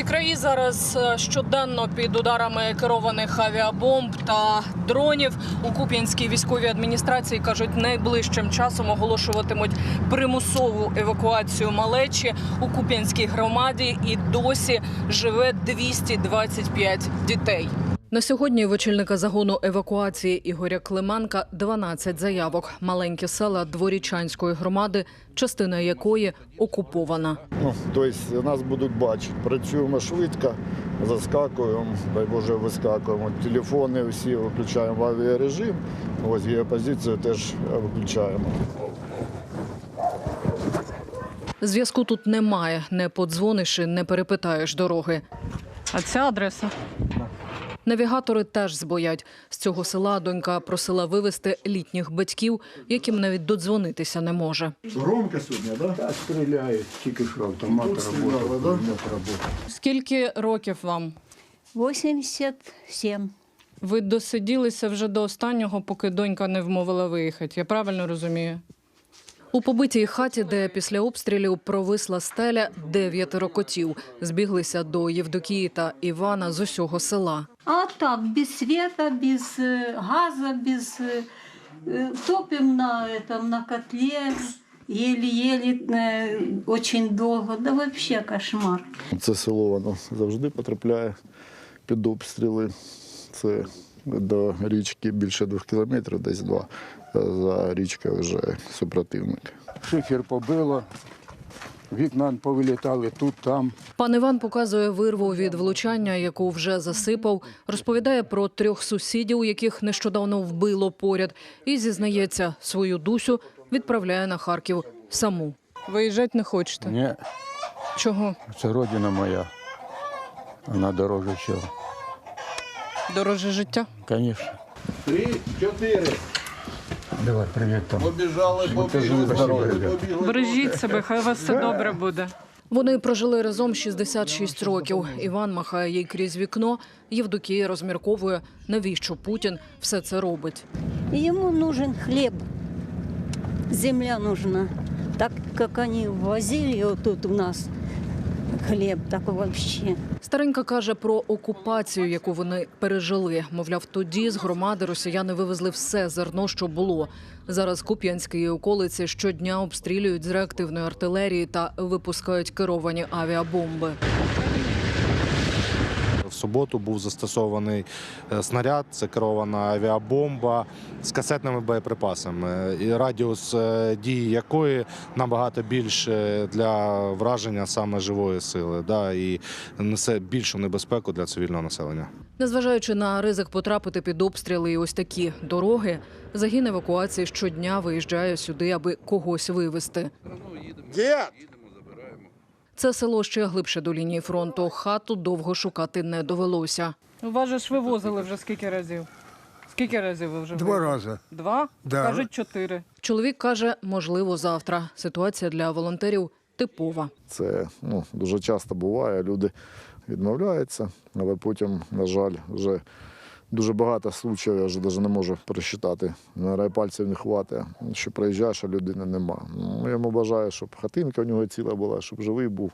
Ці краї зараз е, щоденно під ударами керованих авіабомб та дронів. У Куп'янській військовій адміністрації кажуть, найближчим часом оголошуватимуть примусову евакуацію малечі у Куп'янській громаді. І досі живе 225 дітей. На сьогодні в очільника загону евакуації Ігоря Климанка 12 заявок. Маленькі села Дворічанської громади, частина якої окупована. Ну, тобто нас будуть бачити. Працюємо швидко, заскакуємо, дай Боже, вискакуємо. Телефони всі виключаємо в авіарежим. Ось геопозицію теж виключаємо. Зв'язку тут немає. Не подзвониш і не перепитаєш дороги. А ця адреса? Навігатори теж збоять. З цього села донька просила вивезти літніх батьків, яким навіть додзвонитися не може. Громко сьогодні, так? Да, стреляют, тільки що автомат да? Скільки років вам? 87. Ви досиділися вже до останнього, поки донька не вмовила виїхати. Я правильно розумію? У побитій хаті, де після обстрілів провисла стеля, дев'ятеро котів збіглися до Євдокії та Івана з усього села. А так, без света, без э, газа, без... э, э, топим на, этом, на котле, еле-еле, э, очень долго. Да вообще кошмар. Це село воно завжди потрапляє під обстріли. Це до річки більше двох кілометрів, десь два. За річкою вже супротивник. Шифер побило, вікна повилітали тут, там. Пан Іван показує вирву від влучання, яку вже засипав. Розповідає про трьох сусідів, яких нещодавно вбило поряд, і зізнається, свою дусю відправляє на Харків саму. Виїжджати не хочете? Ні, Чого? це родина моя. Вона дороже всього. Дороже життя? Звісно. Три, чотири. Давай, привіт там. Побіжали, побігли. Бережіть себе, хай у вас все добре буде. Вони прожили разом 66 років. Іван махає їй крізь вікно. Євдокія розмірковує, навіщо Путін все це робить. Ему нужен хлеб. Земля нужна. Так как они возили тут у нас хлеб, так взагалі. Старенька каже про окупацію, яку вони пережили. Мовляв, тоді з громади росіяни вивезли все зерно, що було. Зараз Куп'янські околиці щодня обстрілюють з реактивної артилерії та випускають керовані авіабомби. В суботу був застосований е, снаряд, це керована авіабомба з касетними боєприпасами, і радіус е, дії якої набагато більше для враження саме живої сили, да, і несе більшу небезпеку для цивільного населення. Незважаючи на ризик потрапити під обстріли і ось такі дороги, загін евакуації щодня виїжджає сюди, аби когось вивезти. Це село ще глибше до лінії фронту. Хату довго шукати не довелося. У вас же ж вивозили вже скільки разів? Скільки разів ви вже Два рази. Два? Да. Кажуть, чотири. Чоловік каже, можливо, завтра. Ситуація для волонтерів типова. Це ну, дуже часто буває. Люди відмовляються, але потім, на жаль, вже дуже багато случаїв, я вже навіть не можу пересчитати. На пальців не хватає, що приїжджаєш, а людини нема. Ну, Я йому бажаю, щоб хатинка у нього ціла була, щоб живий був.